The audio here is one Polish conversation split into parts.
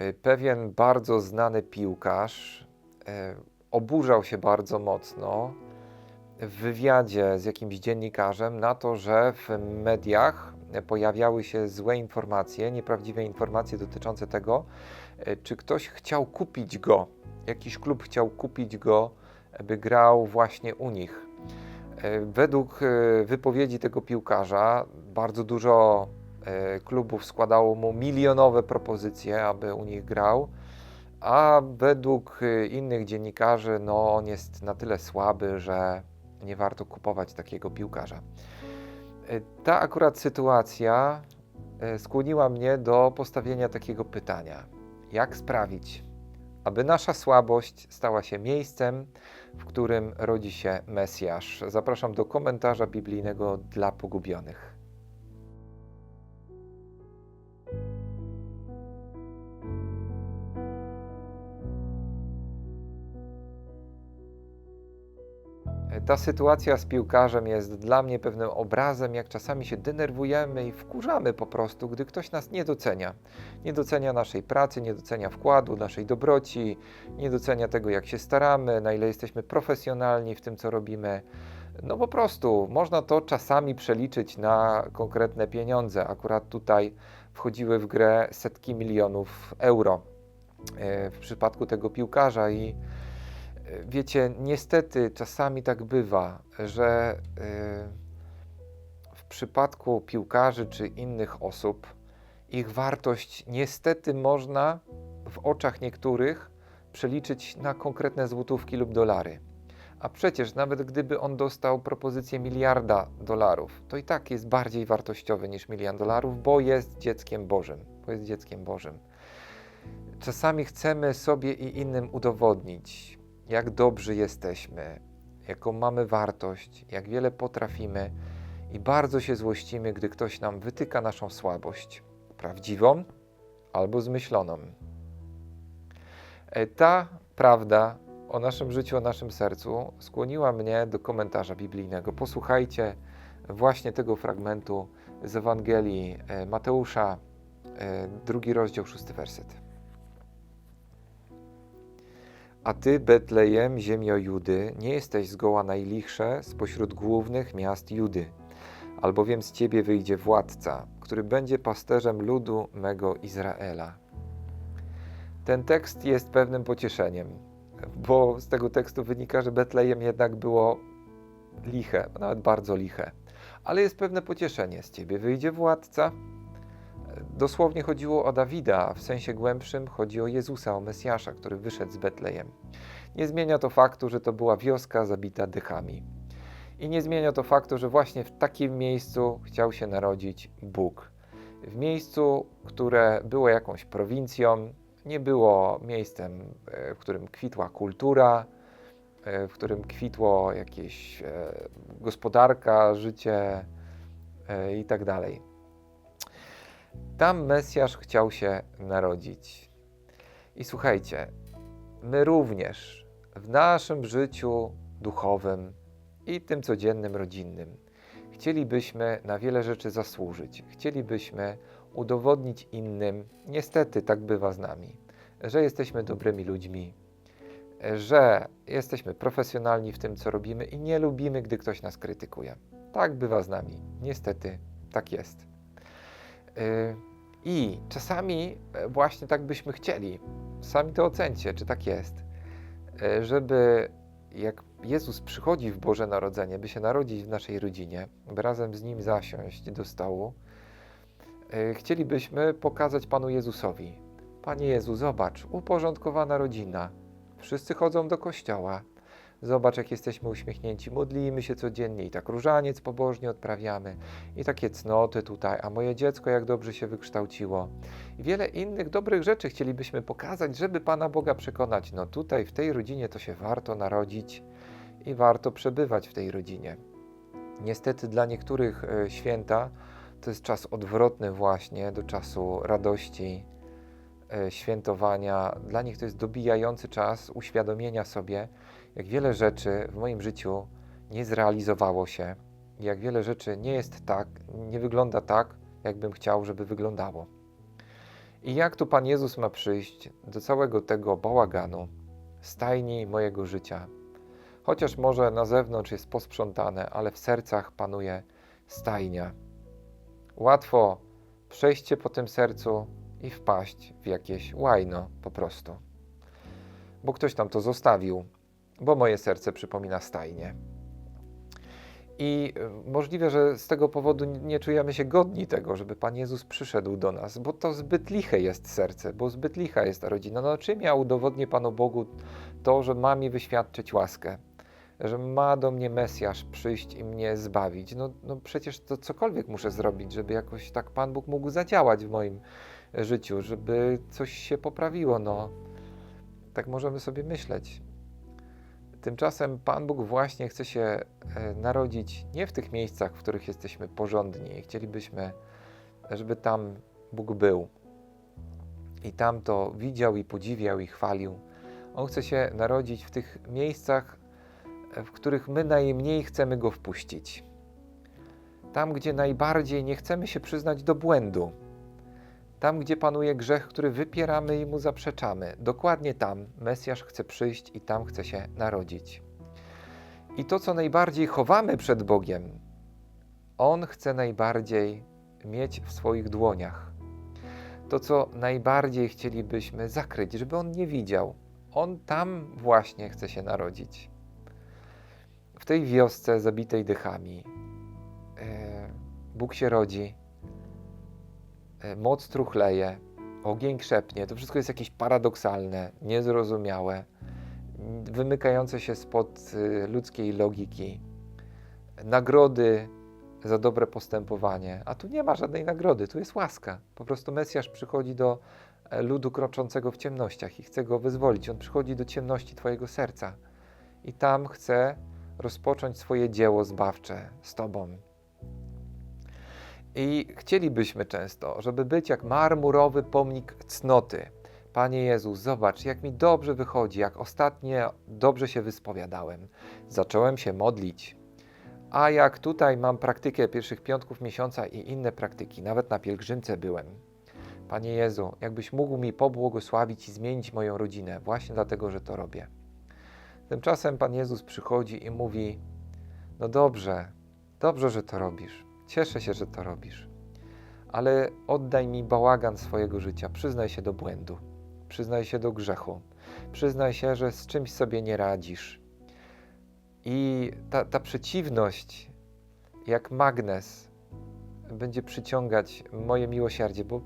y, pewien bardzo znany piłkarz e, oburzał się bardzo mocno w wywiadzie z jakimś dziennikarzem na to, że w mediach pojawiały się złe informacje, nieprawdziwe informacje dotyczące tego, e, czy ktoś chciał kupić go, jakiś klub chciał kupić go, by grał właśnie u nich. E, Według e, wypowiedzi tego piłkarza bardzo dużo e, klubów składało mu milionowe propozycje, aby u nich grał, a według e, innych dziennikarzy no, on jest na tyle słaby, że nie warto kupować takiego piłkarza. E, Ta akurat sytuacja e, skłoniła mnie do postawienia takiego pytania: jak sprawić, aby nasza słabość stała się miejscem, w którym rodzi się Mesjasz? Zapraszam do komentarza biblijnego dla pogubionych. Ta sytuacja z piłkarzem jest dla mnie pewnym obrazem, jak czasami się denerwujemy i wkurzamy po prostu, gdy ktoś nas nie docenia. Nie docenia naszej pracy, nie docenia wkładu, naszej dobroci, nie docenia tego, jak się staramy, na ile jesteśmy profesjonalni w tym, co robimy. No po prostu można to czasami przeliczyć na konkretne pieniądze. Akurat tutaj wchodziły w grę setki milionów euro e, w przypadku tego piłkarza i wiecie, niestety czasami tak bywa, że e, w przypadku piłkarzy czy innych osób ich wartość niestety można w oczach niektórych przeliczyć na konkretne złotówki lub dolary. A przecież nawet gdyby on dostał propozycję miliarda dolarów, to i tak jest bardziej wartościowy niż milion dolarów, bo jest dzieckiem Bożym. Bo jest dzieckiem Bożym. Czasami chcemy sobie i innym udowodnić, jak dobrzy jesteśmy, jaką mamy wartość, jak wiele potrafimy i bardzo się złościmy, gdy ktoś nam wytyka naszą słabość, prawdziwą albo zmyśloną. E, Ta prawda o naszym życiu, o naszym sercu skłoniła mnie do komentarza biblijnego. Posłuchajcie właśnie tego fragmentu z Ewangelii e, Mateusza, e, drugi rozdział, szósty werset. A ty, Betlejem, ziemio Judy, nie jesteś zgoła najlichsze spośród głównych miast Judy, albowiem z ciebie wyjdzie władca, który będzie pasterzem ludu mego Izraela. Ten tekst jest pewnym pocieszeniem, bo z tego tekstu wynika, że Betlejem jednak było liche, nawet bardzo liche. Ale jest pewne pocieszenie. Z ciebie wyjdzie władca. Dosłownie chodziło o Dawida, a w sensie głębszym chodzi o Jezusa, o Mesjasza, który wyszedł z Betlejem. Nie zmienia to faktu, że to była wioska zabita dychami. I nie zmienia to faktu, że właśnie w takim miejscu chciał się narodzić Bóg. W miejscu, które było jakąś prowincją, nie było miejscem, e, w którym kwitła kultura, e, w którym kwitło jakieś e, gospodarka, życie i tak dalej. Tam Mesjasz chciał się narodzić. I słuchajcie, my również w naszym życiu duchowym i tym codziennym, rodzinnym chcielibyśmy na wiele rzeczy zasłużyć. Chcielibyśmy udowodnić innym, niestety tak bywa z nami, że jesteśmy dobrymi ludźmi, że jesteśmy profesjonalni w tym, co robimy i nie lubimy, gdy ktoś nas krytykuje. Tak bywa z nami. Niestety tak jest. Yy, I czasami e, właśnie tak byśmy chcieli. Sami to ocencie, czy tak jest. E, Żeby jak Jezus przychodzi w Boże Narodzenie, by się narodzić w naszej rodzinie, by razem z Nim zasiąść do stołu, e, chcielibyśmy pokazać Panu Jezusowi. Panie Jezu, zobacz, uporządkowana rodzina. Wszyscy chodzą do kościoła. Zobacz, jak jesteśmy uśmiechnięci, modlimy się codziennie i tak różaniec pobożnie odprawiamy i takie cnoty tutaj, a moje dziecko jak dobrze się wykształciło. I wiele innych dobrych rzeczy chcielibyśmy pokazać, żeby Pana Boga przekonać. No tutaj, w tej rodzinie to się warto narodzić i warto przebywać w tej rodzinie. Niestety dla niektórych e, święta to jest czas odwrotny właśnie do czasu radości, e, świętowania. Dla nich to jest dobijający czas uświadomienia sobie, jak wiele rzeczy w moim życiu nie zrealizowało się, jak wiele rzeczy nie jest tak, nie wygląda tak, jakbym chciał, żeby wyglądało. I jak tu Pan Jezus ma przyjść do całego tego bałaganu, stajni mojego życia? Chociaż może na zewnątrz jest posprzątane, ale w sercach panuje stajnia. Łatwo przejście po tym sercu i wpaść w jakieś łajno po prostu. Bo ktoś tam to zostawił, bo moje serce przypomina stajnię. I y, możliwe, że z tego powodu nie czujemy się godni tego, żeby Pan Jezus przyszedł do nas, bo to zbyt liche jest serce, bo zbyt licha jest ta rodzina. No czym ja udowodnię Panu Bogu to, że ma mi wyświadczyć łaskę, że ma do mnie Mesjasz przyjść i mnie zbawić? No, no przecież to cokolwiek muszę zrobić, żeby jakoś tak Pan Bóg mógł zadziałać w moim życiu, żeby coś się poprawiło. No, tak możemy sobie myśleć. Tymczasem Pan Bóg właśnie chce się e, narodzić nie w tych miejscach, w których jesteśmy porządni i chcielibyśmy, żeby tam Bóg był i tam to widział i podziwiał i chwalił. On chce się narodzić w tych miejscach, e, w których my najmniej chcemy Go wpuścić. Tam, gdzie najbardziej nie chcemy się przyznać do błędu. Tam, gdzie panuje grzech, który wypieramy i mu zaprzeczamy, dokładnie tam Mesjasz chce przyjść i tam chce się narodzić. I to, co najbardziej chowamy przed Bogiem, On chce najbardziej mieć w swoich dłoniach. To, co najbardziej chcielibyśmy zakryć, żeby On nie widział, On tam właśnie chce się narodzić. W tej wiosce zabitej dychami e, Bóg się rodzi moc truchleje, ogień krzepnie. To wszystko jest jakieś paradoksalne, niezrozumiałe, wymykające się spod y, ludzkiej logiki. Nagrody za dobre postępowanie, a tu nie ma żadnej nagrody, tu jest łaska. Po prostu Mesjasz przychodzi do e, ludu kroczącego w ciemnościach i chce go wyzwolić. On przychodzi do ciemności Twojego serca i tam chce rozpocząć swoje dzieło zbawcze z Tobą. I chcielibyśmy często, żeby być jak marmurowy pomnik cnoty. Panie Jezus, zobacz, jak mi dobrze wychodzi, jak ostatnio dobrze się wyspowiadałem. Zacząłem się modlić. A jak tutaj mam praktykę pierwszych piątków miesiąca i inne praktyki, nawet na pielgrzymce byłem. Panie Jezu, jakbyś mógł mi pobłogosławić i zmienić moją rodzinę, właśnie dlatego, że to robię. Tymczasem Pan Jezus przychodzi i mówi: No dobrze, dobrze, że to robisz. Cieszę się, że to robisz, ale oddaj mi bałagan swojego życia. Przyznaj się do błędu, przyznaj się do grzechu, przyznaj się, że z czymś sobie nie radzisz. I ta, ta przeciwność, jak magnes, będzie przyciągać moje miłosierdzie, bo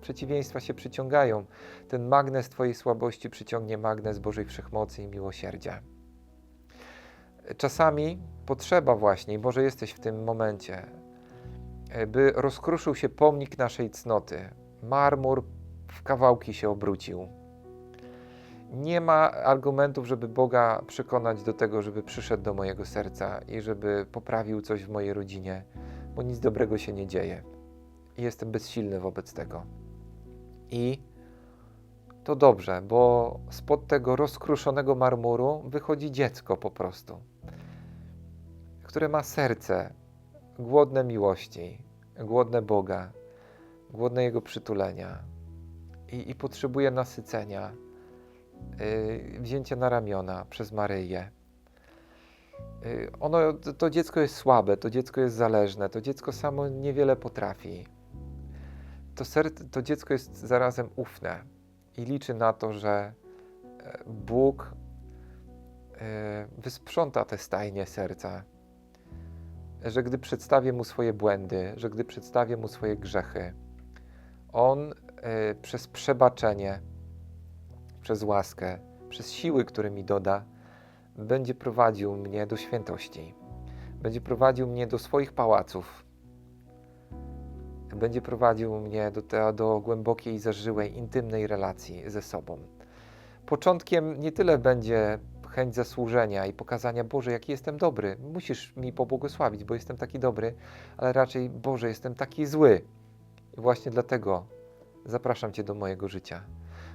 przeciwieństwa się przyciągają. Ten magnes Twojej słabości przyciągnie magnes Bożej Wszechmocy i miłosierdzia. Czasami potrzeba właśnie, może jesteś w tym momencie, by rozkruszył się pomnik naszej cnoty. Marmur w kawałki się obrócił. Nie ma argumentów, żeby Boga przekonać do tego, żeby przyszedł do mojego serca i żeby poprawił coś w mojej rodzinie, bo nic dobrego się nie dzieje. I jestem bezsilny wobec tego. I to dobrze, bo spod tego rozkruszonego marmuru wychodzi dziecko po prostu, które ma serce głodne miłości, głodne Boga, głodne Jego przytulenia i, i potrzebuje nasycenia, yy, wzięcia na ramiona przez Maryję. Yy, ono, to, to dziecko jest słabe, to dziecko jest zależne, to dziecko samo niewiele potrafi. To, ser, to dziecko jest zarazem ufne i liczy na to, że e, Bóg e, wysprząta te stajnie serca że gdy przedstawię mu swoje błędy, że gdy przedstawię mu swoje grzechy, on y, przez przebaczenie, przez łaskę, przez siły, które mi doda, będzie prowadził mnie do świętości, będzie prowadził mnie do swoich pałaców, będzie prowadził mnie do, te, do głębokiej, zażyłej, intymnej relacji ze sobą. Początkiem nie tyle będzie chęć zasłużenia i pokazania, Boże, jaki jestem dobry, musisz mi pobłogosławić, bo jestem taki dobry, ale raczej, Boże, jestem taki zły. I właśnie dlatego zapraszam Cię do mojego życia.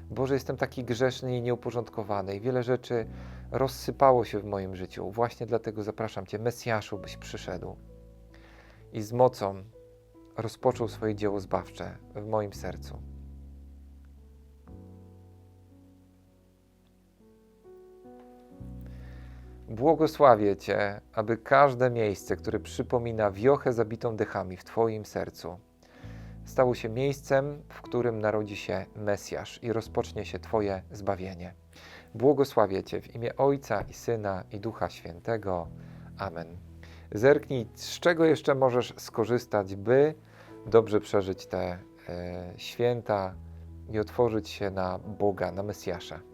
Boże, jestem taki grzeszny i nieuporządkowany i wiele rzeczy rozsypało się w moim życiu. Właśnie dlatego zapraszam Cię, Mesjaszu, byś przyszedł i z mocą rozpoczął swoje dzieło zbawcze w moim sercu. Błogosławię Cię, aby każde miejsce, które przypomina wiochę zabitą dechami w Twoim sercu, stało się miejscem, w którym narodzi się Mesjasz i rozpocznie się Twoje zbawienie. Błogosławię Cię w imię Ojca i Syna i Ducha Świętego. Amen. Zerknij, z czego jeszcze możesz skorzystać, by dobrze przeżyć te e, święta i otworzyć się na Boga, na Mesjasza.